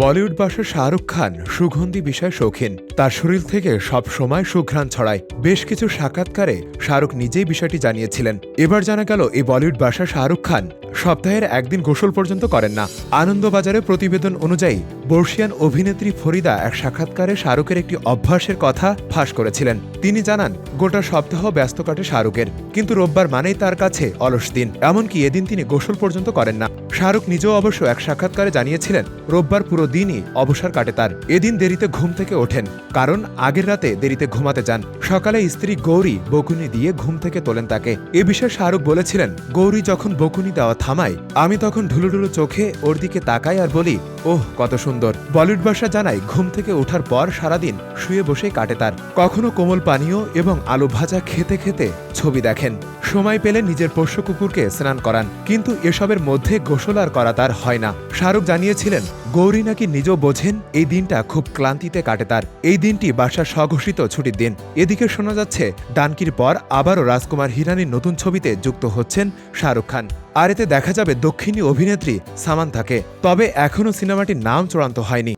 বলিউড বাসা শাহরুখ খান সুগন্ধি বিষয় শৌখিন। তার শরীর থেকে সব সময় সুঘ্রাণ ছড়ায়। বেশ কিছু সাক্ষাৎকারে শাহরুখ নিজেই বিষয়টি জানিয়েছিলেন। এবার জানা গেল, এই বলিউড বাসা শাহরুখ খান সপ্তাহের একদিন গোসল পর্যন্ত করেন না। আনন্দবাজারে প্রতিবেদন অনুযায়ী বর্ষিয়ান অভিনেত্রী ফরিদা এক সাক্ষাৎকারে শাহরুখের একটি অভ্যাসের কথা ফাঁস করেছিলেন। তিনি জানান, গোটা সপ্তাহ ব্যস্ত কাটে শাহরুখের, কিন্তু রোববার মানেই তার কাছে অলস দিন। এমনকি এদিন তিনি গোসল পর্যন্ত করেন না। শাহরুখ নিজেও অবশ্য এক সাক্ষাৎকারে জানিয়েছিলেন, রোববার পুরো দিনই অবসর কাটে তার। এদিন দেরিতে ঘুম থেকে ওঠেন, কারণ আগের রাতে দেরিতে ঘুমাতে যান। সকালে স্ত্রী গৌরী বকুনি দিয়ে ঘুম থেকে তোলেন তাকে। এ বিষয়ে শাহরুখ বলেছিলেন, গৌরী যখন বকুনি দেওয়া থামায়, আমি তখন ঢুলুঢুলু চোখে ওর দিকে তাকাই আর বলি, ওহ, কত সুন্দর বলিউড বাসা জানায়, ঘুম থেকে ওঠার পর সারাদিন শুয়ে বসে কাটে তার। কখনো কোমল পানীয় এবং আলু ভাজা খেতে খেতে ছবি দেখেন। সময় পেলে নিজের পোষ্য কুকুরকে স্নান করান, কিন্তু এসবের মধ্যে গোসল আর করা তার হয় না। শাহরুখ জানিয়েছিলেন, গৌরী নাকি নিজেও বোঝেন, এই দিনটা খুব ক্লান্তিতে কাটে তার। এই দিনটি বাসার স্বঘোষিত ছুটির দিন। এদিকে শোনা যাচ্ছে, ডানকির পর আবারও রাজকুমার হিরানির নতুন ছবিতে যুক্ত হচ্ছেন শাহরুখ খান। আর এতে দেখা যাবে দক্ষিণী অভিনেত্রী সামান্থাকে। তবে এখনও সিনেমাটির নাম চূড়ান্ত হয়নি।